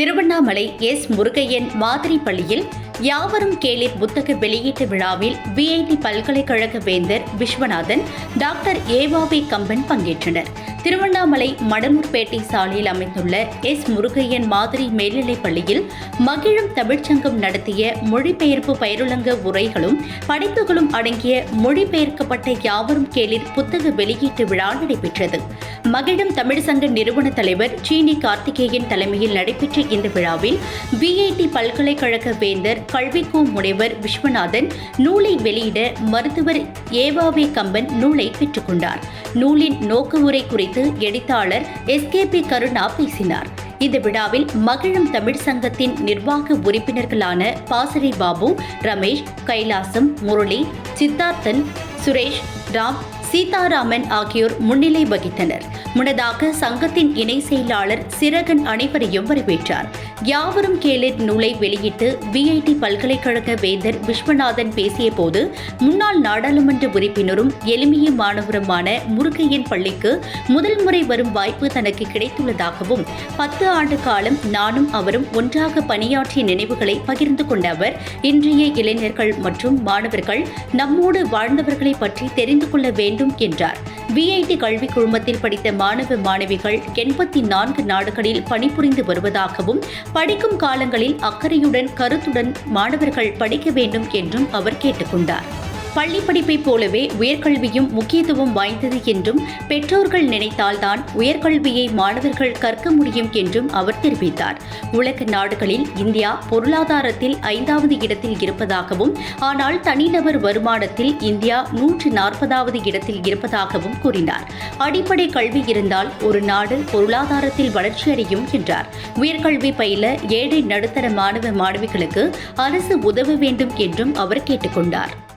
Tiruvannamalai S Murugaiyan மாதிரி பள்ளியில் யாவரும் கேளிர் புத்தக வெளியீட்டு விழாவில் விஐடி பல்கலைக்கழக வேந்தர் விஸ்வநாதன் டாக்டர் ஏவாவி கம்பன் பங்கேற்றனர். திருவண்ணாமலை மடனூர்பேட்டை சாலையில் அமைந்துள்ள எஸ் முருகையன் மாதிரி மேல்நிலைப் பள்ளியில் மகிழும் தமிழ்ச்சங்கம் நடத்திய மொழிபெயர்ப்பு பயிலுலங்க உரைகளும் படைப்புகளும் அடங்கிய மொழிபெயர்க்கப்பட்ட யாவரும் கேளிர் புத்தக வெளியீட்டு விழா நடைபெற்றது. மகிழும் தமிழ்சங்க நிறுவன தலைவர் சீனி கார்த்திகேயன் தலைமையில் நடைபெற்ற இந்த விழாவில் விஐடி பல்கலைக்கழக வேந்தர் கல்விக்கோ முனைவர் விஸ்வநாதன் நூலை வெளியிட மருத்துவர் ஏவாவே கம்பன் நூலை பெற்றுக்கொண்டார். நூலின் நோக்கு உரை குறித்து எழுத்தாளர் எஸ்கேபி கருணா பேசினார். இந்த விழாவில் மகிழும் தமிழ் சங்கத்தின் நிர்வாக உறுப்பினர்களான பாசறை பாபு ரமேஷ் கைலாசம் முரளி சித்தார்த்தன் சுரேஷ் ராம் சீதாராமன் ஆகியோர் முன்னிலை வகித்தனர். முன்னதாக சங்கத்தின் இணை செயலாளர் சிறகன் அனைவரையும் வரவேற்றார். யாவரும் கேளிர் நூலை வெளியிட்டு விஐடி பல்கலைக்கழக வேந்தர் விஸ்வநாதன் பேசிய போது முன்னாள் நாடாளுமன்ற உறுப்பினரும் எளிமைய மாணவருமான முருகையன் பள்ளிக்கு முதல் முறை வரும் வாய்ப்பு தனக்கு கிடைத்துள்ளதாகவும் பத்து ஆண்டு காலம் நானும் அவரும் ஒன்றாக பணியாற்றிய நினைவுகளை பகிர்ந்து கொண்ட அவர் இன்றைய இளைஞர்கள் மற்றும் மாணவர்கள் நம்மோடு வாழ்ந்தவர்களை பற்றி தெரிந்து கொள்ள வேண்டும் என்றார். விஐடி கல்வி குழுமத்தில் படித்த மாணவ மாணவிகள் எண்பத்தி நான்கு நாடுகளில் பணிபுரிந்து வருவதாகவும் படிக்கும் காலங்களில் அக்கறையுடன் கருத்துடன் மாணவர்கள் படிக்க வேண்டும் என்றும் அவர் கேட்டுக்கொண்டார் பள்ளி போலவே உயர்கல்வியும் முக்கியத்துவம் வாய்ந்தது என்றும் பெற்றோர்கள் நினைத்தால்தான் உயர்கல்வியை மாணவர்கள் கற்க முடியும் என்றும் அவர் தெரிவித்தார். உலக நாடுகளில் இந்தியா பொருளாதாரத்தில் ஐந்தாவது இடத்தில் இருப்பதாகவும் ஆனால் தனிநபர் வருமானத்தில் இந்தியா நூற்று நாற்பதாவது இடத்தில் இருப்பதாகவும் கூறினார். அடிப்படை கல்வி இருந்தால் ஒரு நாடு பொருளாதாரத்தில் வளர்ச்சியடையும் என்றார். உயர்கல்வி பயில ஏழை நடுத்தர மாணவ மாணவிகளுக்கு அரசு உதவ வேண்டும் என்றும் அவர் கேட்டுக்கொண்டார்.